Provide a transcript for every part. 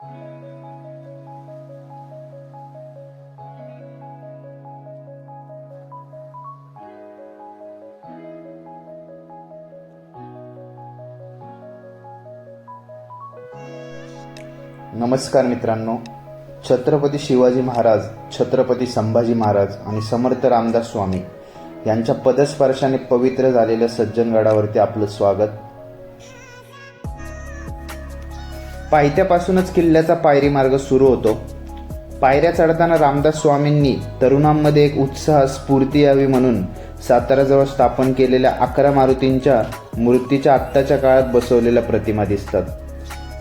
नमस्कार मित्रांनो. छत्रपती शिवाजी महाराज छत्रपती संभाजी महाराज आणि समर्थ रामदास स्वामी यांच्या पदस्पर्शाने पवित्र झालेल्या सज्जनगडावरती आपलं स्वागत. पायथ्यापासूनच किल्ल्याचा पायरी मार्ग सुरू होतो. पायऱ्या चढताना रामदास स्वामींनी तरुणांमध्ये एक उत्साह स्फूर्ती यावी म्हणून साताराजवळ स्थापन केलेल्या अकरा मारुतींच्या मूर्तीच्या आत्ताच्या काळात बसवलेल्या प्रतिमा दिसतात.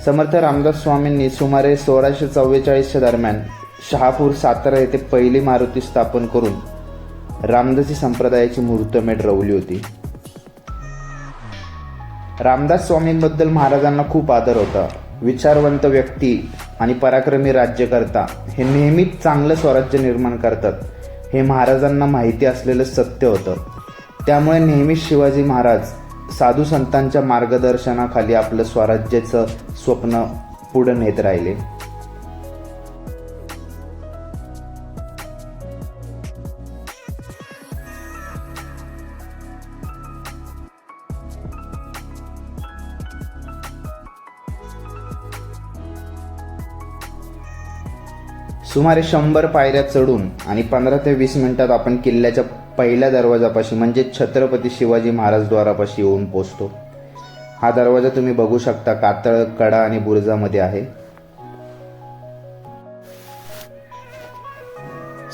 समर्थ रामदास स्वामींनी सुमारे सोळाशे चव्वेचाळीसच्या दरम्यान शहापूर सातारा येथे पहिली मारुती स्थापन करून रामदासी संप्रदायाची मुहूर्तमेढ रवली होती. रामदास स्वामींबद्दल महाराजांना खूप आदर होता. विचारवंत व्यक्ती आणि पराक्रमी राज्यकर्ता हे नेहमीच चांगलं स्वराज्य निर्माण करतात. हे महाराजांना माहिती असलेलं सत्य होतं. त्यामुळे नेहमीच शिवाजी महाराज साधू संतांच्या मार्गदर्शनाखाली आपलं स्वराज्याचं स्वप्न पुढं नेत राहिले. सुमारे शंभर पायऱ्या चढून आणि पंधरा ते वीस मिनिटात आपण किल्ल्याच्या पहिल्या दरवाजापाशी म्हणजे छत्रपती शिवाजी महाराज द्वारापाशी येऊन पोचतो. हा दरवाजा तुम्ही बघू शकता कातळ कडा आणि बुरुजामध्ये आहे.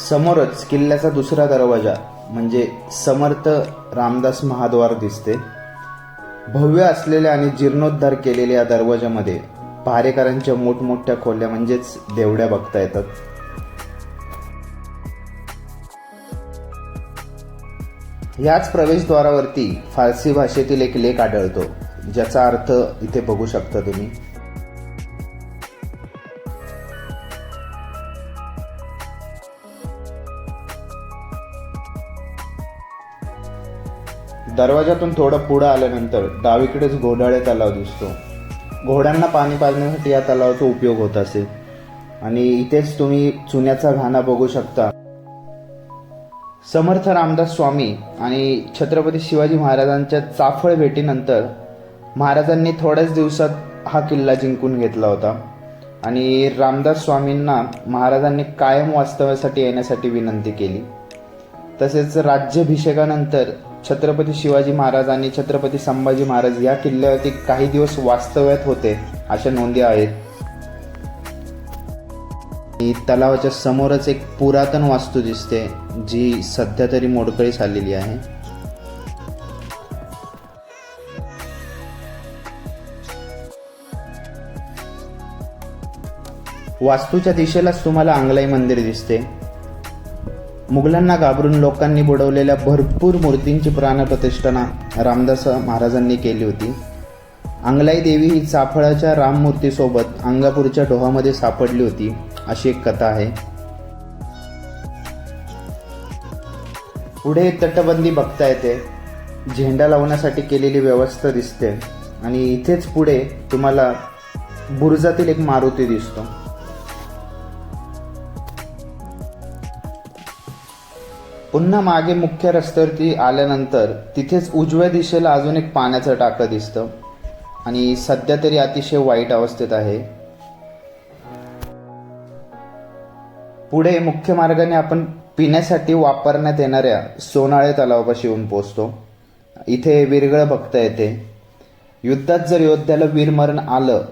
समोरच किल्ल्याचा दुसरा दरवाजा म्हणजे समर्थ रामदास महाद्वार दिसते. भव्य असलेल्या आणि जीर्णोद्धार केलेल्या या दरवाजामध्ये पहारेकरांच्या मोठमोठ्या खोल्या म्हणजेच देवड्या बघता येतात. याच प्रवेशद्वारावरती फारसी भाषेतील एक लेख आढळतो ज्याचा अर्थ इथे बघू शकता तुम्ही. दरवाजातून थोडं पुढं आल्यानंतर डावीकडेच घोडाळे तलाव दिसतो. घोड्यांना पाणी पाजण्यासाठी या तलावाचा उपयोग होत असे आणि इथेच तुम्ही चुन्याचा घाणा बघू शकता. समर्थ रामदास स्वामी आणि छत्रपती शिवाजी महाराजांच्या चाफळ भेटीनंतर महाराजांनी थोड्याच दिवसात हा किल्ला जिंकून घेतला होता. आणि रामदास स्वामींना महाराजांनी कायम वास्तव्यासाठी येण्यासाठी विनंती केली. तसेच राज्याभिषेकानंतर छत्रपती शिवाजी महाराज आणि छत्रपती संभाजी महाराज या किल्ल्यावरती काही दिवस वास्तव्यात होते अशा नोंदी आहेत. तलावाच्या समोरच एक पुरातन वास्तू दिसते जी सध्या तरी मोडकळीस आलेली आहे. वास्तूच्या दिशेलाच तुम्हाला आंगलाई मंदिर दिसते. मुघलांना घाबरून लोकांनी बुडवलेल्या भरपूर मूर्तींची प्राणप्रतिष्ठा रामदास महाराजांनी केली होती. अंगलाई देवी ही चाफळाच्या राममूर्तीसोबत अंगापूरच्या डोहामध्ये सापडली होती अशी एक कथा आहे. पुढे तटबंदी बघता येते. झेंडा लावण्यासाठी केलेली व्यवस्था दिसते. आणि इथेच पुढे तुम्हाला बुरुजातील एक मारुती दिसतो. पुन्हा मागे मुख्य रस्त्यावरती आल्यानंतर तिथेच उजव्या दिशेला अजून एक पाण्याचं टाकं दिसतं. आणि सध्या तरी अतिशय वाईट अवस्थेत आहे. पुढे मुख्य मार्गाने आपण पिण्यासाठी वापरण्यात येणाऱ्या सोनाळे तलावापाशी येऊन पोचतो इथे विरगळ बघता येते. युद्धात जर योद्ध्याला वीरमरण आलं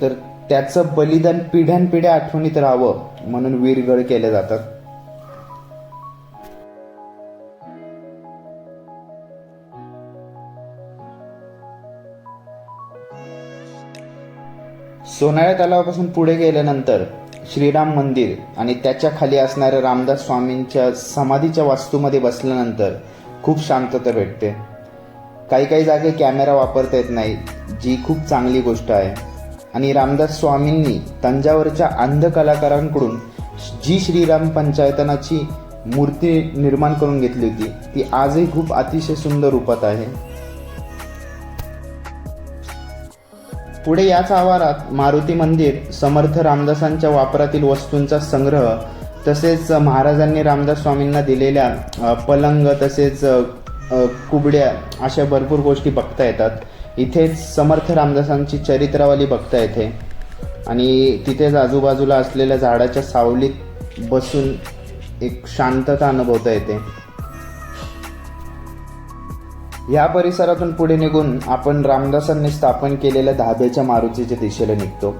तर त्याचं बलिदान पिढ्यानपिढ्या आठवणीत राहावं म्हणून वीरगळ केले जातात सोनाळ्या तलावापासून पुढे गेल्यानंतर श्रीराम मंदिर आणि त्याच्याखाली असणाऱ्या रामदास स्वामींच्या समाधीच्या वास्तूमध्ये बसल्यानंतर खूप शांतता भेटते. काही काही जागे कॅमेरा वापरता येत नाही जी खूप चांगली गोष्ट आहे. आणि रामदास स्वामींनी तंजावरच्या अंध कलाकारांकडून जी श्रीराम पंचायतनाची मूर्ती निर्माण करून घेतली होती ती आजही खूप अतिशय सुंदर रूपात आहे. पुढे याच आवारात मारुती मंदिर समर्थ रामदासांच्या वापरातील वस्तूंचा संग्रह तसेच महाराजांनी रामदास स्वामींना दिलेल्या पलंग तसेच कुबड्या अशा भरपूर गोष्टी बघता येतात. इथेच समर्थ रामदासांची चरित्रावली बघता येते. आणि तिथेच आजूबाजूला असलेल्या झाडाच्या सावलीत बसून एक शांतता अनुभवता येते. या परिसरातून पुढे निघून आपण रामदासांनी स्थापन केलेल्या धाब्याच्या मारुतीच्या दिशेला निघतो.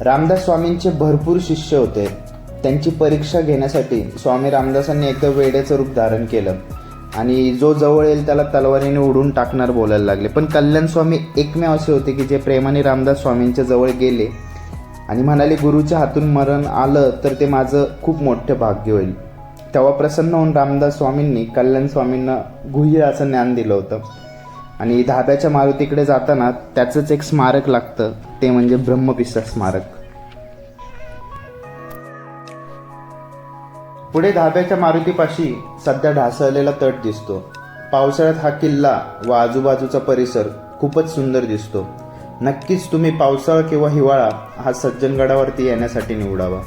रामदास स्वामींचे भरपूर शिष्य होते. त्यांची परीक्षा घेण्यासाठी स्वामी रामदासांनी एकदा वेड्याचं रूप धारण केलं. आणि जो जवळ येईल त्याला तलवारीने उडून टाकणार बोलायला लागले. पण कल्याण स्वामी एकमेव असे होते की जे प्रेमाने रामदास स्वामींच्या जवळ गेले आणि म्हणाले गुरुच्या हातून मरण आलं तर ते माझं खूप मोठं भाग्य होईल. तेव्हा प्रसन्न होऊन रामदास स्वामींनी कल्याण स्वामींना गुह्य असं ज्ञान दिलं होतं. आणि धाब्याच्या मारुतीकडे जाताना त्याचंच एक स्मारक लागतं ते म्हणजे ब्रह्मपिसा स्मारक. पुढे धाब्याच्या मारुतीपाशी सध्या ढासळलेला तट दिसतो. पावसाळ्यात हा किल्ला व आजूबाजूचा परिसर खूपच सुंदर दिसतो. नक्कीच तुम्ही पावसाळा किंवा हिवाळा हा सज्जनगडावरती येण्यासाठी निवडावा.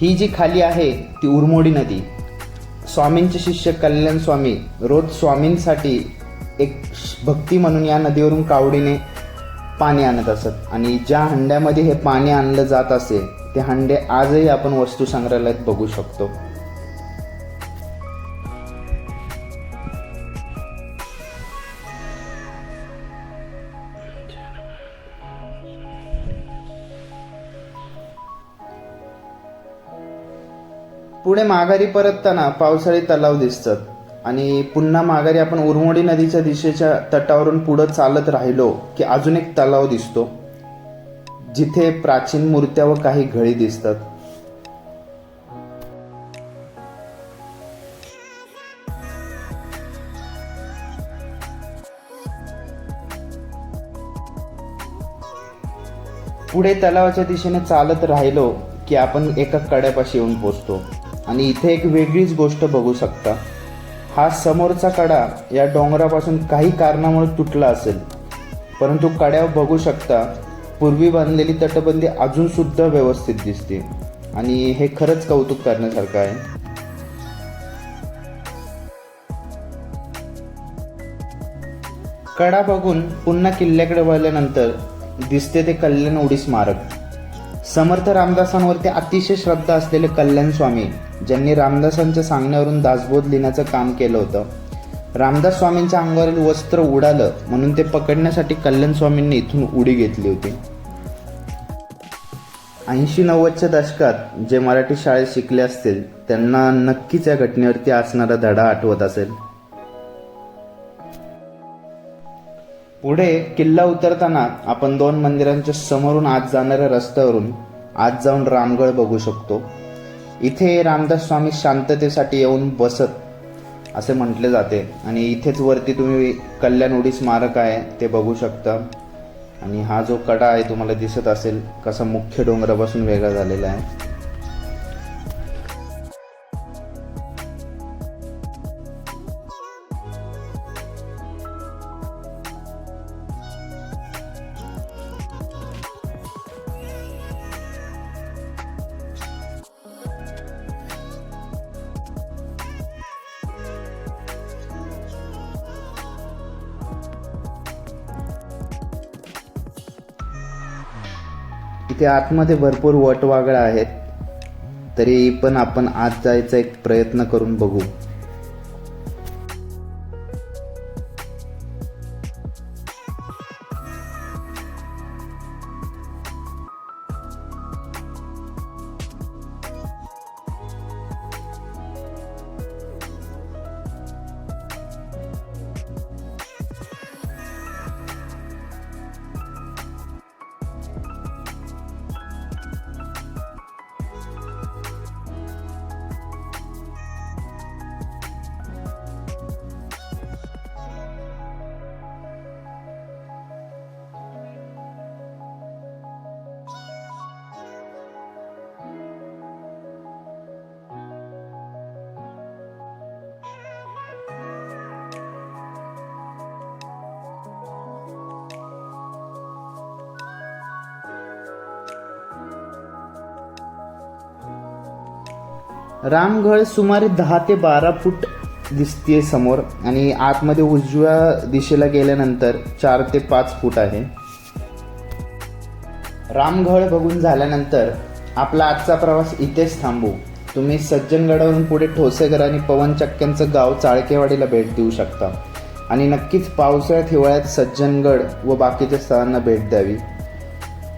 ही जी खाली आहे ती उरमोडी नदी. स्वामींचे शिष्य कल्याण स्वामी रोज स्वामींसाठी एक भक्ती म्हणून या नदीवरून कावडीने पाणी आणत असत. आणि ज्या हंड्यामध्ये हे पाणी आणलं जात असे ते हंडे आजही आपण वस्तू संग्रहालयात बघू शकतो. पुढे माघारी परतताना पावसाळी तलाव दिसतात. आणि पुन्हा माघारी आपण उरमोडी नदीच्या दिशेच्या तटावरून पुढं चालत राहिलो की अजून एक तलाव दिसतो. जिथे प्राचीन मूर्त्या व काही घळी दिसतात. पुढे तलावाच्या दिशेने चालत राहिलो की आपण एका कड्यापाशी येऊन पोचतो. आणि इथे एक वेगळीच गोष्ट बघू शकता. हा समोरचा कडा या डोंगरापासून काही कारणामुळे तुटला असेल. परंतु कड्यावर बघू शकता पूर्वी बांधलेली तटबंदी अजूनसुद्धा व्यवस्थित दिसते. आणि हे खरंच कौतुक करण्यासारखं आहे. कडा बघून पुन्हा किल्ल्याकडे वळल्यानंतर दिसते ते कल्याण उडी स्मारक. समर्थ रामदासांवरती अतिशय श्रद्धा असलेले कल्याण स्वामी ज्यांनी रामदासांच्या सांगण्यावरून दासबोध लिहिण्याचं काम केलं होतं. रामदास स्वामींच्या अंगावरील वस्त्र उडालं म्हणून ते पकडण्यासाठी कल्याण स्वामींनी इथून उडी घेतली होती. ऐंशी नव्वदच्या दशकात जे मराठी शाळेत शिकले असतील त्यांना नक्कीच या घटनेवरती असणारा धडा आठवत असेल. पुढे किल्ला उतरताना आपण दोन मंदिरांच्या समोरून आत जाणाऱ्या रस्त्यावरून आत जाऊन रामगड बघू शकतो. इथे रामदास स्वामी शांततेसाठी येऊन बसत असे म्हटले जाते. आणि इथेच वरती तुम्ही कल्याण उडी स्मारक आहे ते बघू शकता. आणि हा जो कडा आहे तुम्हाला दिसत असेल कसा मुख्य डोंगरापासून वेगळा झालेला आहे. ते आतमध्ये भरपूर वटवागळा आहेत. तरी पण आपण आत जायचा एक प्रयत्न करून बघू. रामगड सुमारे दहा ते बारा फूट दिसते समोर आणि आतमध्ये उजव्या दिशेला गेल्यानंतर चार ते पाच फूट आहे. रामगड बघून झाल्यानंतर आपला आजचा प्रवास इथेच थांबू. तुम्ही सज्जनगडावरून पुढे ठोसेघर आणि पवनचक्क्यांचं गाव चाळकेवाडीला भेट देऊ शकता. आणि नक्कीच पावसाळ्यात हिवाळ्यात सज्जनगड व बाकीच्या स्थळांना भेट द्यावी.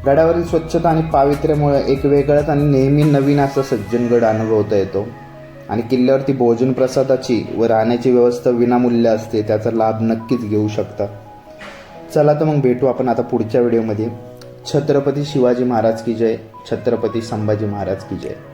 गडावरील स्वच्छता आणि पावित्र्यामुळे एक वेगळाच आणि नेहमी नवीन असा सज्जनगड अनुभवता येतो. आणि किल्ल्यावरती भोजन प्रसादाची व राहण्याची व्यवस्था विनामूल्य असते त्याचा लाभ नक्कीच घेऊ शकता. चला तर मग भेटू आपण आता पुढच्या व्हिडिओमध्ये. छत्रपती शिवाजी महाराज की जय छत्रपती संभाजी महाराज की जय.